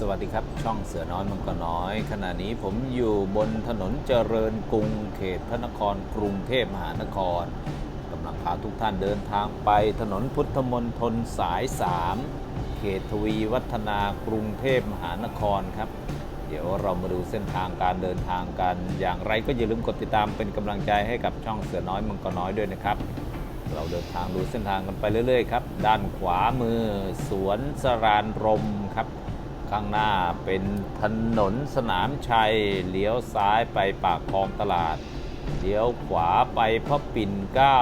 สวัสดีครับ ช่องเสือน้อยมังกรน้อย ขณะนี้ผมอยู่บนถนนเจริญกรุงเขตพระนครกรุงเทพมหานครกำลังพาทุกท่านเดินทางไปถนนพุทธมณฑลสาย 3 เขตทวีวัฒนากรุงเทพมหานครครับ เดี๋ยวเรามาดูเส้นทางการเดินทางกัน อย่างไรก็อย่าลืมกดติดตามเป็นกำลังใจให้กับช่องเสือน้อยมังกรน้อยด้วยนะครับเราเดินทางดูเส้นทางกันไปเรื่อยๆครับ ด้านขวามือสวนสรานรมครับ ข้างหน้าเป็นถนนสนามชัย เลี้ยวซ้ายไปปากคลองตลาด เลี้ยวขวาไปพระปิ่นเก้า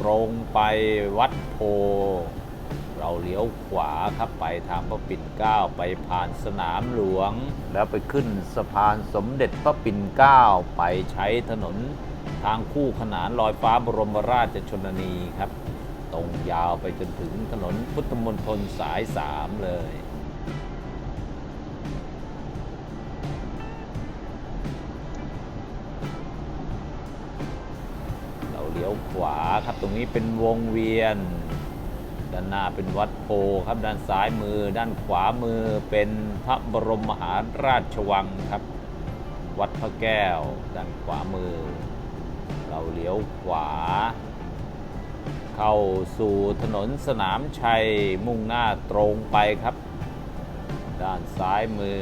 ตรงไปวัดโพ เราเลี้ยวขวาครับไปทางพระปิ่นเก้าไปผ่านสนามหลวง แล้วไปขึ้นสะพานสมเด็จพระปิ่นเก้าไปใช้ถนนทางคู่ขนานลอยฟ้าบรมราชชนนีครับ ตรงยาวไปจนถึงถนนพุทธมณฑลสาย 3 เลย ขวาครับ ตรงนี้เป็นวงเวียน ด้านหน้าเป็นวัดโพครับ ด้านซ้ายมือ ด้านขวามือเป็นพระบรมมหาราชวังครับ วัดพระแก้ว ด้านขวามือ เราเลี้ยวขวา เข้าสู่ถนนสนามชัยมุ่งหน้าตรงไปครับ ด้านซ้ายมือ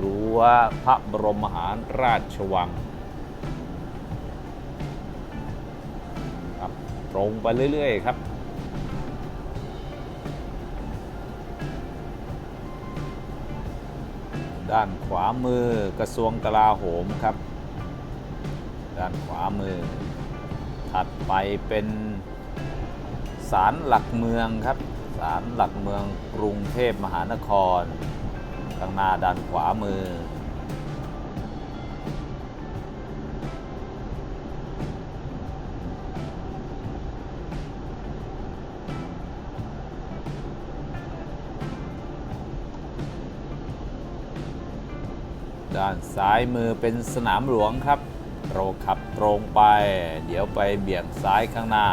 รั้วพระบรมมหาราชวัง ตรงไปเรื่อยๆครับ ด้านขวามือกระทรวงกลาโหมครับ ด้านขวามือ ถัดไปเป็นศาลหลักเมืองครับศาลหลักเมืองกรุงเทพมหานครข้างหน้าด้านขวามือ ด้านซ้ายมือเป็นสนามหลวงครับเราขับตรงไป เดี๋ยวไปเบี่ยงซ้ายข้างหน้า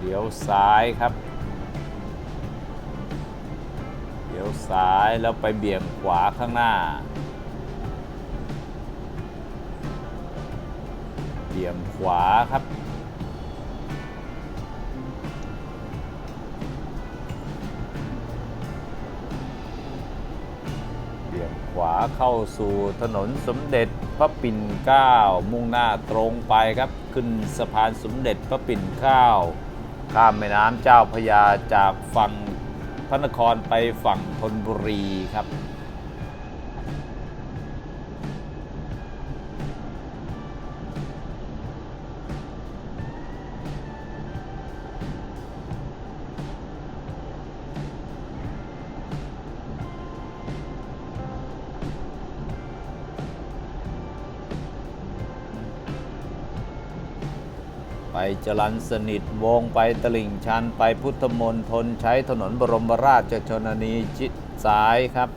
เดี๋ยวซ้ายครับ ซ้ายแล้วไปเบี่ยงขวาข้างหน้า เบี่ยงขวาครับ เบี่ยงขวาเข้าสู่ถนนสมเด็จพระปิ่นเกล้ามุ่งหน้าตรงไปครับ ขึ้นสะพานสมเด็จพระปิ่นเกล้าข้ามแม่น้ำเจ้าพยาจากฝั่ง พระนครไปฝั่งธนบุรีครับ จรันสนิทวงไปตลิ่งชันไปพุทธมนทนใช้ถนนบรมราชชนนีชิดซ้ายครับ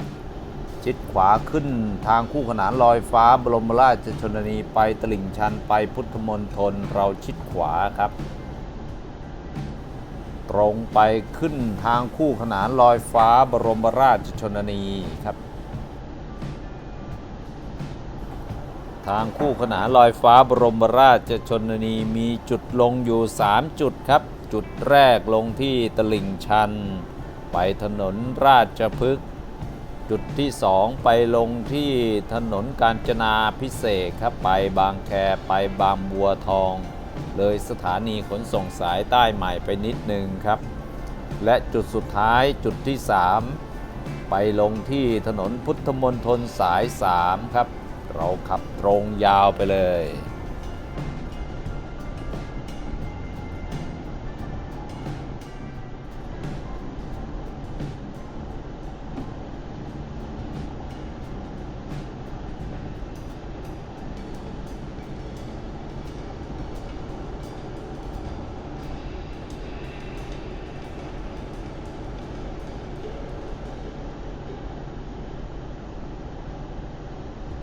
ชิดขวาขึ้นทางคู่ขนานลอยฟ้าบรมราชชนนีไปตลิ่งชันไปพุทธมนทนเราชิดขวาครับ ตรงไปขึ้นทางคู่ขนานลอยฟ้าบรมราชชนนีครับ ทางคู่ขนานลอยฟ้าบรมราชชนนีมีจุดลงอยู่ 3 จุดครับ จุดแรกลงที่ตลิ่งชัน ไปถนนราชพฤกษ์จุดที่ 2 ไปลงที่ถนนกาญจนาพิเศษครับไปบางแคไปบางบัวทอง เลยสถานีขนส่งสายใต้ใหม่ไปนิดนึงครับ และจุดสุดท้ายจุดที่ 3 ไปลงที่ถนนพุทธมณฑลสาย 3 ครับ เราขับตรงยาวไปเลย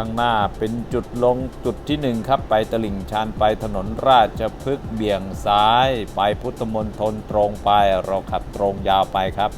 ข้างหน้าเป็นจุดลงจุดที่หนึ่งครับ ไปตลิ่งชันไปถนนราชพฤกษ์เบี่ยงซ้าย ไปพุทธมณฑลตรงไปเราขับตรงยาวไปครับ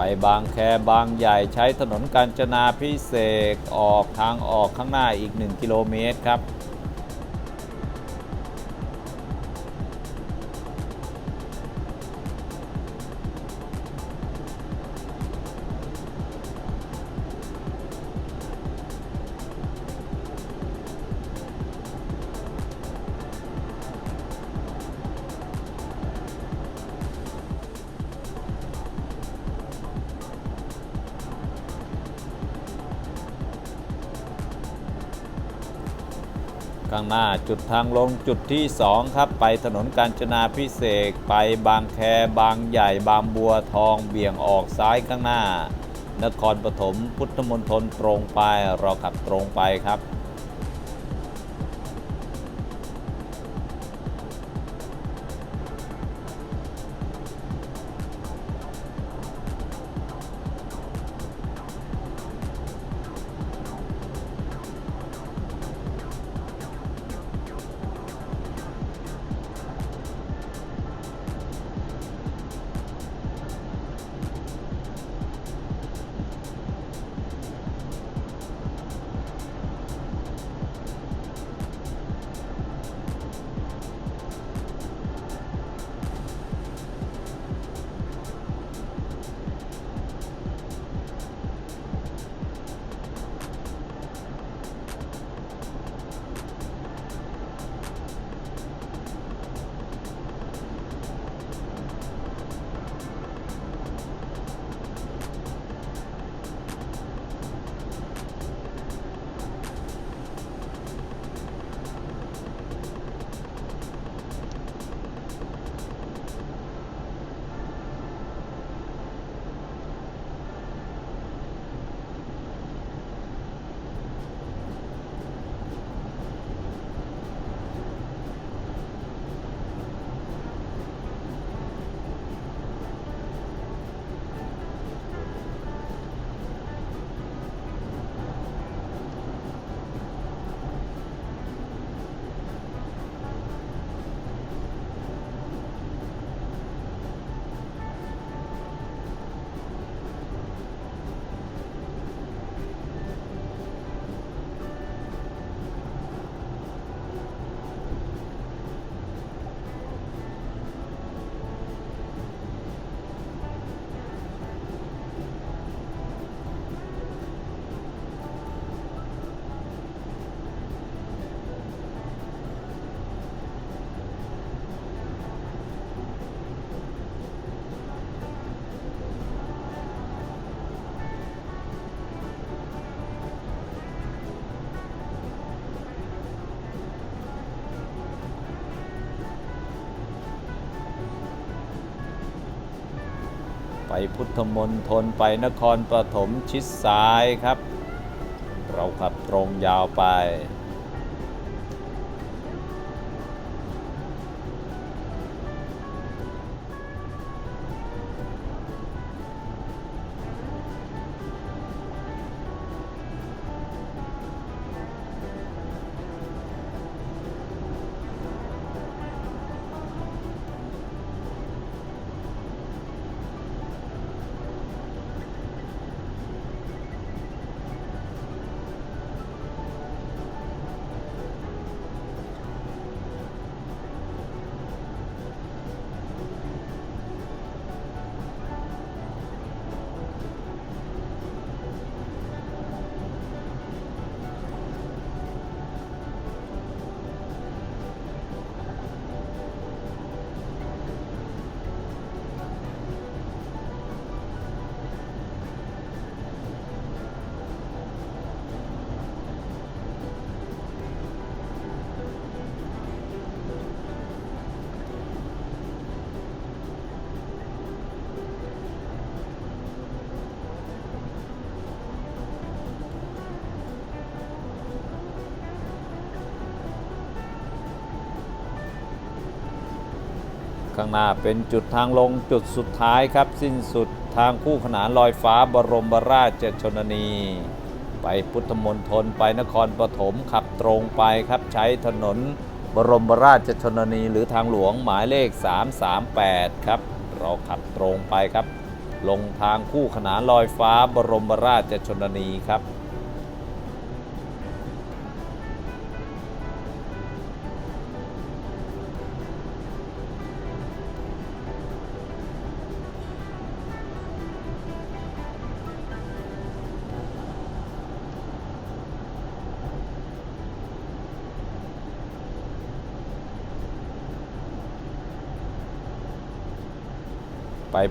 ไปบางแคบางใหญ่ใช้ถนนกาญจนาพิเศษออกทางออกข้างหน้าอีก 1 กิโลเมตรครับ ข้างหน้าจุดทางลงจุดที่ 2 ครับ ไปถนนกาญจนาพิเศษไปบางแคบางใหญ่บางบัวทองเบี่ยงออกซ้ายข้างหน้า นครปฐมพุทธมณฑลตรงไปเราขับตรงไปครับ พุทธมณฑลไปนครปฐมชิดซ้ายครับ เราขับตรงยาวไป ข้างหน้าเป็นจุดทางลงจุดสุดท้ายครับ สิ้นสุดทางคู่ขนานลอยฟ้าบรมราชชนนี ไปพุทธมณฑลไปนครปฐมขับตรงไปครับใช้ถนนบรมราชชนนีหรือทางหลวงหมายเลข 338 ครับ เราขับตรงไปครับ ลงทางคู่ขนานลอยฟ้าบรมราชชนนีครับ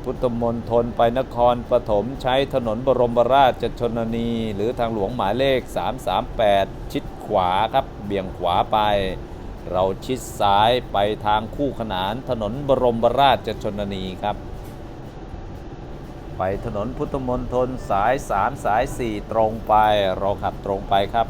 พุทธมณฑลไปนครปฐมใช้ถนนบรมราชชนนี หรือทางหลวงหมายเลข 338 ชิดขวาครับ เบี่ยงขวาไป เราชิดซ้ายไปทางคู่ขนานถนนบรมราชชนนีครับ ไปถนนพุทธมณฑลสาย 3 สาย 4 ตรงไป เราขับตรงไปครับ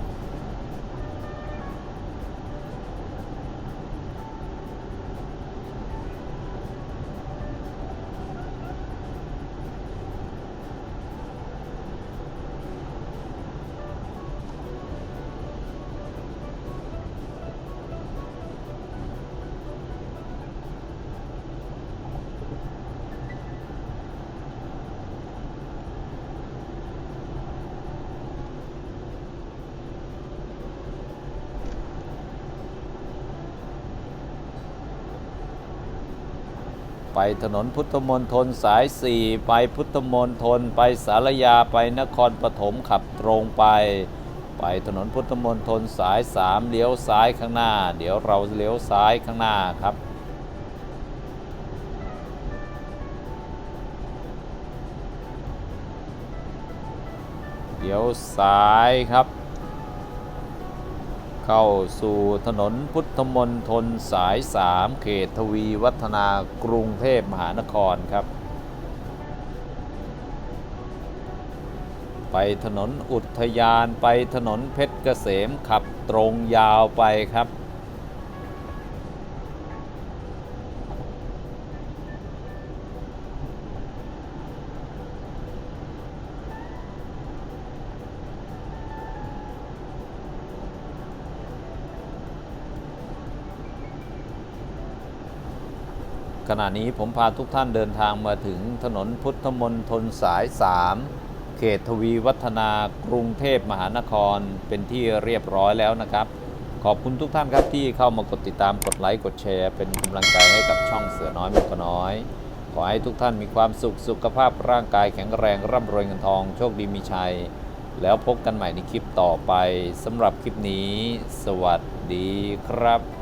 ไปถนนพุทธมณฑลสาย 4 ไปพุทธมณฑลไปสารยาไปนครปฐมขับตรงไป ไปถนนพุทธมณฑลสาย 3เลี้ยวซ้ายข้างหน้า เดี๋ยวเราเลี้ยวซ้ายข้างหน้าครับเดี๋ยวซ้ายครับ เข้าสู่ถนนพุทธมนทนสาย 3 เขตทวีวัฒนากรุงเทพมหานครครับ ไปถนนอุทยานไปถนนเพชรเกษมขับตรงยาวไปครับ ขณะนี้ผมพาทุกท่านเดินทางมาถึงถนนพุทธมณฑลสาย 3 เขตทวีวัฒนากรุงเทพมหานครเป็นที่เรียบร้อยแล้วนะครับ ขอบคุณทุกท่านครับที่เข้ามากดติดตามกดไลค์กดแชร์ เป็นกำลังใจให้กับช่องเสือน้อยมุกน้อย ขอให้ทุกท่านมีความสุขสุขภาพร่างกายแข็งแรงร่ำรวยเงินทองโชคดีมีชัย แล้วพบกันใหม่ในคลิปต่อไปสำหรับคลิปนี้ สวัสดีครับ